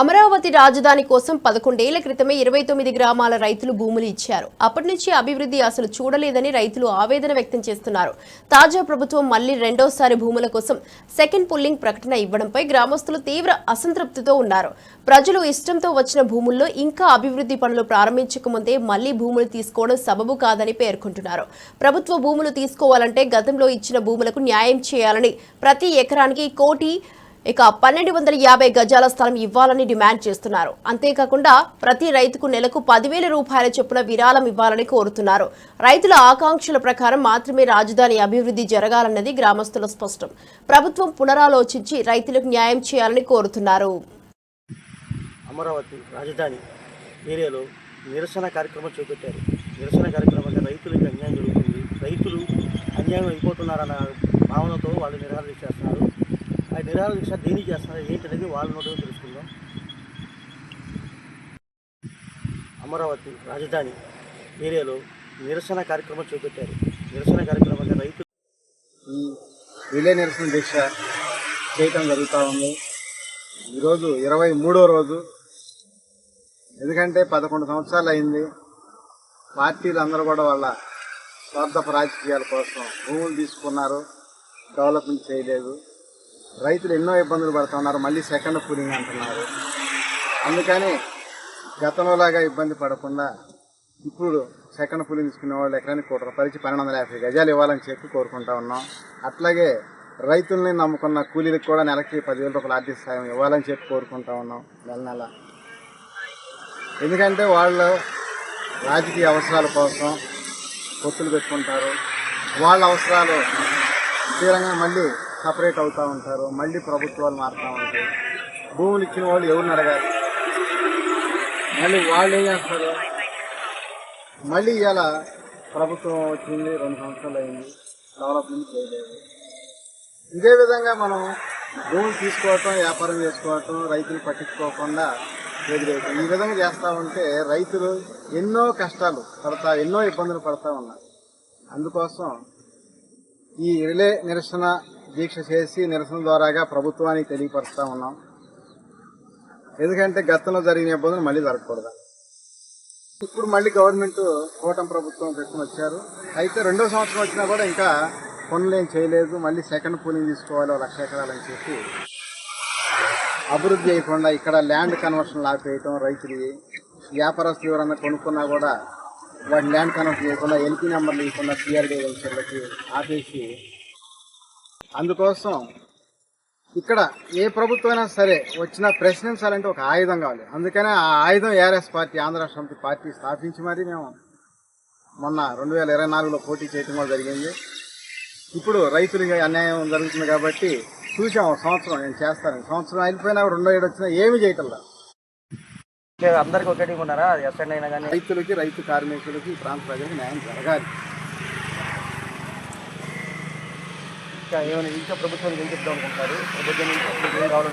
అమరావతి రాజధాని కోసం పదకొండేళ్ళ క్రితమే ఇరవై తొమ్మిది గ్రామాల రైతులు భూములు ఇచ్చారు. అప్పటి నుంచి అభివృద్ధి అసలు చూడలేదని రైతులు ఆవేదన వ్యక్తం చేస్తున్నారు. తాజా ప్రభుత్వం మళ్ళీ రెండోసారి భూముల కోసం సెకండ్ పుల్లింగ్ ప్రకటన ఇవ్వడంపై గ్రామస్తులు తీవ్ర అసంతృప్తితో ఉన్నారు. ప్రజలు ఇష్టంతో వచ్చిన భూముల్లో ఇంకా అభివృద్ధి పనులు ప్రారంభించకముందే మళ్ళీ భూములు తీసుకోవడం సబబు కాదని పేర్కొంటున్నారు. ప్రభుత్వ భూములు తీసుకోవాలంటే గతంలో ఇచ్చిన భూములకు న్యాయం చేయాలని ప్రతి ఎకరానికి కోటి ఇక పన్నెండు వందల యాభై గజాల స్థలం ఇవ్వాలని డిమాండ్ చేస్తున్నారు. అంతేకాకుండా ప్రతి రైతుకు నెలకు పదివేల రూపాయల చొప్పున విరాళం ఇవ్వాలని కోరుతున్నారు. రైతుల ఆకాంక్షల ప్రకారం మాత్రమే రాజధాని అభివృద్ధి జరగాలన్నది గ్రామస్తుల స్పష్టం. ప్రభుత్వం పునరాలోచించి రైతులకు న్యాయం చేయాలని కోరుతున్నారు. అమరావతి రాజధాని ఏరియాలో నిరసన కార్యక్రమం చేపట్టారు. నిరసన కార్యక్రమం అంటే రైతులకు అన్యాయం జరుగుతుంది. రైతులు అన్యాయం అయిపోతున్నారన్న భావనతో వాళ్ళు నిరాహార చేస్తున్నారు నిరాహార దీక్ష దేనికి చేస్తున్నారు. ఏంటనేది వాళ్ళ నోటిలో తెలుసుకుందాం. అమరావతి రాజధాని ఏరియాలో నిరసన కార్యక్రమం చేపట్టారు. నిరసన కార్యక్రమం అంటే రైతులు ఈ నిరసన దీక్ష చేయటం జరుగుతూ ఉంది. ఈరోజు ఇరవై మూడో రోజు. ఎందుకంటే పదకొండు సంవత్సరాలు అయింది. పార్టీలు అందరూ కూడా వాళ్ళ స్వార్థపు రాజకీయాల కోసం భూములు తీసుకున్నారు. డెవలప్మెంట్ చేయలేదు. రైతులు ఎన్నో ఇబ్బందులు పడుతున్నారు మళ్ళీ సెకండ్ కూలింగ్ అంటున్నారు. అందుకని గతంలోలాగా ఇబ్బంది పడకుండా ఇప్పుడు సెకండ్ కూలింగ్ తీసుకునే వాళ్ళు ఎకరానికి కోటి రూపాయలకి పన్నెండు వందల యాభై గజాలు ఇవ్వాలని చెప్పి కోరుకుంటా ఉన్నాం. అట్లాగే రైతుల్ని నమ్ముకున్న కూలీలకు కూడా నెలకి పదివేల రూపాయలు ఆర్థిక సాయం ఇవ్వాలని చెప్పి కోరుకుంటా ఉన్నాం నెల నెల. ఎందుకంటే వాళ్ళు రాజకీయ అవసరాల కోసం పొత్తులు పెట్టుకుంటారు. వాళ్ళ అవసరాలు తీరంగా మళ్ళీ సపరేట్ అవుతూ ఉంటారు. మళ్ళీ ప్రభుత్వాలు మారుతూ ఉంటాయి. భూములు ఇచ్చిన వాళ్ళు ఎవరిని అడగాలి? మళ్ళీ వాళ్ళు ఏం చేస్తారు? మళ్ళీ ఇలా ప్రభుత్వం వచ్చింది రెండు సంవత్సరాలు అయింది. డెవలప్మెంట్ చేయలేదు. ఇదే విధంగా మనం భూములు తీసుకోవటం వ్యాపారం చేసుకోవటం రైతులు పట్టించుకోకుండా ఎదురవుతాం ఈ విధంగా చేస్తా ఉంటే రైతులు ఎన్నో కష్టాలు పడతా ఎన్నో ఇబ్బందులు పడతా ఉన్నారు. అందుకోసం ఈ రిలే నిరసన దీక్ష చేసి నిరసన ద్వారాగా ప్రభుత్వానికి తెలియపరుస్తూ ఉన్నాం. ఎందుకంటే గతంలో జరిగిన ఇబ్బందులు మళ్ళీ జరగకూడదు. ఇప్పుడు మళ్ళీ గవర్నమెంట్ కూటమి ప్రభుత్వం పెట్టుకుని వచ్చారు. అయితే రెండో సంవత్సరం వచ్చినా కూడా ఇంకా పనులు ఏం చేయలేదు. మళ్ళీ సెకండ్ పూలింగ్ తీసుకోవాలి లక్ష ఎకరాలని చెప్పి అభివృద్ధి చేయకుండా ఇక్కడ ల్యాండ్ కన్వర్షన్ ఆపేయటం రైతులవి వ్యాపారస్తులు ఎవరన్నా కొనుక్కున్నా కూడా వాటి ల్యాండ్ కన్వర్షన్ చేయకుండా ఎల్పీ నెంబర్లు ఇవ్వకుండా సిఆర్డీ వెంచర్లకి ఆపేసి అందుకోసం ఇక్కడ ఏ ప్రభుత్వం అయినా సరే వచ్చినా ప్రశ్నించాలంటే ఒక ఆయుధం కావాలి. అందుకనే ఆ ఆయుధం ఏఆర్ఎస్ పార్టీ ఆంధ్ర రాష్ట్ర సమితి పార్టీ స్థాపించి మరీ మేము మొన్న రెండు వేల ఇరవై నాలుగులో పోటీ చేయడం కూడా జరిగింది. ఇప్పుడు రైతులకి అన్యాయం జరుగుతుంది కాబట్టి చూసాం సంవత్సరం నేను చేస్తాను సంవత్సరం అయిపోయినా రెండో ఏడు వచ్చినా ఏమీ చేయటంలా. అందరికీ ఒకటి ఉన్నారా? ఎస్ఎండ్ అయినా కానీ? రైతులకి రైతు కార్మికులకి ప్రాంత ప్రజలకు న్యాయం జరగాలి. ఇంకా ఏమైనా ఇంకా ప్రభుత్వానికి ఏం చెప్తాం అనుకుంటారు ప్రభుత్వం నుంచి ఏం కావాలి